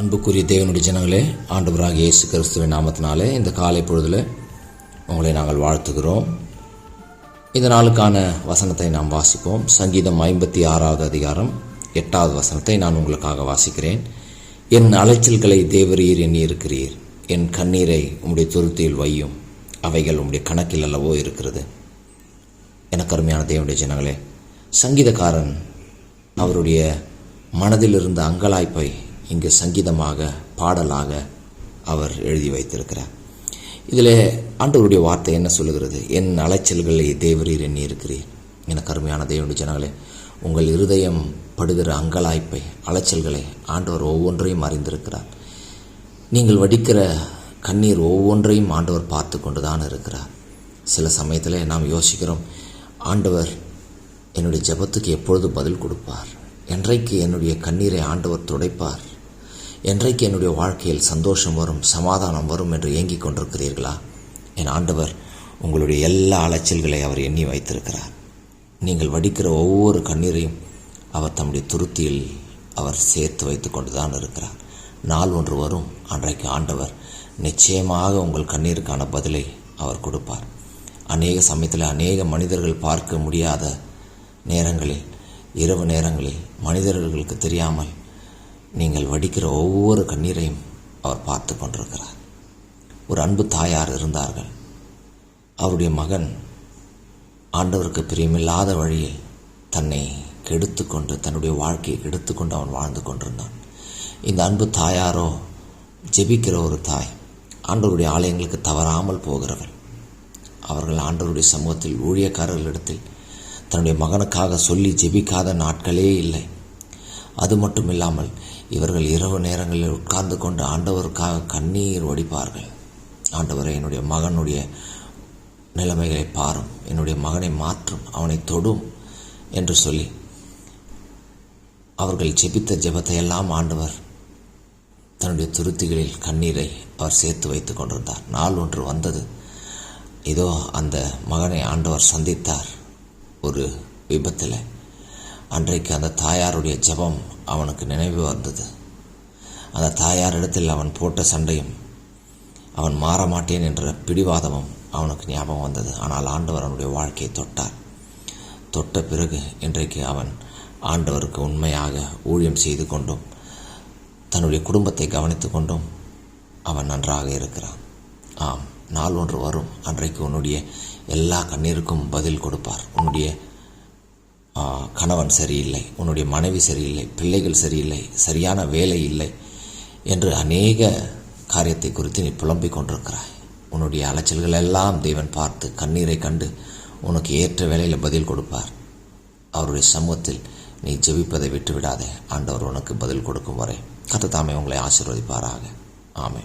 அன்புக்குரிய தேவனுடைய ஜனங்களே ஆண்டவராக இயேசு கிறிஸ்துவின் நாமத்தினாலே இந்த காலை பொழுதில் உங்களை நாங்கள் வாழ்த்துகிறோம். இந்த நாளுக்கான வசனத்தை நாம் வாசிப்போம். சங்கீதம் ஐம்பத்தி ஆறாவது அதிகாரம் எட்டாவது வசனத்தை நான் உங்களுக்காக வாசிக்கிறேன். என் அலைச்சல்களை தேவரீர் எண்ணி இருக்கிறீர் என் கண்ணீரை உம்முடைய துருத்தியில் வையும். அவைகள் உம்முடைய கணக்கில் அல்லவோ இருக்கிறது. எனக்கு அருமையான தேவனுடைய ஜனங்களே சங்கீதக்காரன் அவருடைய மனதில் இருந்த அங்கலாய்ப்பை இங்கு சங்கீதமாக பாடலாக அவர் எழுதி வைத்திருக்கிறார். இதில் ஆண்டவருடைய வார்த்தை என்ன சொல்லுகிறது? என் அலைச்சல்களை தேவரீர் எண்ணி இருக்கிறீர். என கருமையான தேவனுடைய ஜனங்களே உங்கள் இருதயம் படுகிற அங்கலாய்ப்பை அலைச்சல்களை ஆண்டவர் ஒவ்வொன்றையும் அறிந்திருக்கிறார். நீங்கள் வடிக்கிற கண்ணீர் ஒவ்வொன்றையும் ஆண்டவர் பார்த்து கொண்டு தான் இருக்கிறார். சில சமயத்தில் நாம் யோசிக்கிறோம் ஆண்டவர் என்னுடைய ஜெபத்துக்கு எப்பொழுது பதில் கொடுப்பார். என்றைக்கு என்னுடைய கண்ணீரை ஆண்டவர் துடைப்பார்? என்றைக்கு என்னுடைய வாழ்க்கையில் சந்தோஷம் வரும் சமாதானம் வரும் என்று ஏங்கிக் கொண்டிருக்கிறீர்களா? என் ஆண்டவர் உங்களுடைய எல்லா அலைச்சல்களை அவர் எண்ணி வைத்திருக்கிறார். நீங்கள் வடிக்கிற ஒவ்வொரு கண்ணீரையும் அவர் தம்முடைய துருத்தியில் அவர் சேர்த்து வைத்து கொண்டு தான் இருக்கிறார். நாள் ஒன்று வரும் அன்றைக்கு ஆண்டவர் நிச்சயமாக உங்கள் கண்ணீருக்கான பதிலை அவர் கொடுப்பார். அநேக சமயத்தில் அநேக மனிதர்கள் பார்க்க முடியாத நேரங்களில் இரவு நேரங்களில் மனிதர்களுக்கு தெரியாமல் நீங்கள் வடிக்கிற ஒவ்வொரு கண்ணீரையும் அவர் பார்த்து கொண்டிருக்கிறார். ஒரு அன்பு தாயார் இருந்தார்கள். அவருடைய மகன் ஆண்டவருக்கு பிரியமில்லாத வழியில் தன்னை கெடுத்து கொண்டு தன்னுடைய வாழ்க்கையை கெடுத்து கொண்டு அவன் வாழ்ந்து கொண்டிருந்தான். இந்த அன்பு தாயாரோ ஜெபிக்கிற ஒரு தாய் ஆண்டவருடைய ஆலயங்களுக்கு தவறாமல் போகிறவள். அவர்கள் ஆண்டவருடைய சமூகத்தில் ஊழியக்காரர்களிடத்தில் தன்னுடைய மகனுக்காக சொல்லி ஜெபிக்காத நாட்களே இல்லை. அது மட்டும் இல்லாமல் இவர்கள் இரவு நேரங்களில் உட்கார்ந்து கொண்டு ஆண்டவருக்காக கண்ணீர் வடிப்பார்கள். ஆண்டவரை என்னுடைய மகனுடைய நிலைமைகளை பாரும். என்னுடைய மகனை மாற்றும். அவனை தொடும் என்று சொல்லி அவர்கள் ஜெபித்த ஜெபத்தை எல்லாம் ஆண்டவர் தன்னுடைய துருத்திகளில் கண்ணீரை அவர் சேர்த்து வைத்து கொண்டிருந்தார். நாள் ஒன்று வந்தது. இதோ அந்த மகனை ஆண்டவர் சந்தித்தார். ஒரு விபத்தில் அன்றைக்கு அந்த தாயாருடைய ஜெபம் அவனுக்கு நினைவு வந்தது. அந்த தாயாரிடத்தில் அவன் போட்ட சண்டையும் அவன் மாற மாட்டேன் என்ற பிடிவாதமும் அவனுக்கு ஞாபகம் வந்தது. ஆனால் ஆண்டவர் அவனுடைய வாழ்க்கையை தொட்டார். தொட்ட பிறகு இன்றைக்கு அவன் ஆண்டவருக்கு உண்மையாக ஊழியம் செய்து கொண்டும் தன்னுடைய குடும்பத்தை கவனித்து கொண்டும் அவன் நன்றாக இருக்கிறான். ஆம் நாள் ஒன்று வரும். அன்றைக்கு உன்னுடைய எல்லா கண்ணீருக்கும் பதில் கொடுப்பார். உன்னுடைய கணவன் சரியில்லை உன்னுடைய மனைவி சரியில்லை பிள்ளைகள் சரியில்லை சரியான வேலை இல்லை என்று அநேக காரியத்தை குறித்து நீ புலம்பிக் கொண்டிருக்கிறாய். உன்னுடைய அலைச்சல்கள் எல்லாம் தேவன் பார்த்து கண்ணீரை கண்டு உனக்கு ஏற்ற வேலையில் பதில் கொடுப்பார். அவருடைய சமூகத்தில் நீ ஜெபிப்பதை விட்டு விடாதே ஆண்டவர் உனக்கு பதில் கொடுக்கும் வரை கத்த தாமே உங்களை ஆசீர்வதிப்பாராக. ஆமே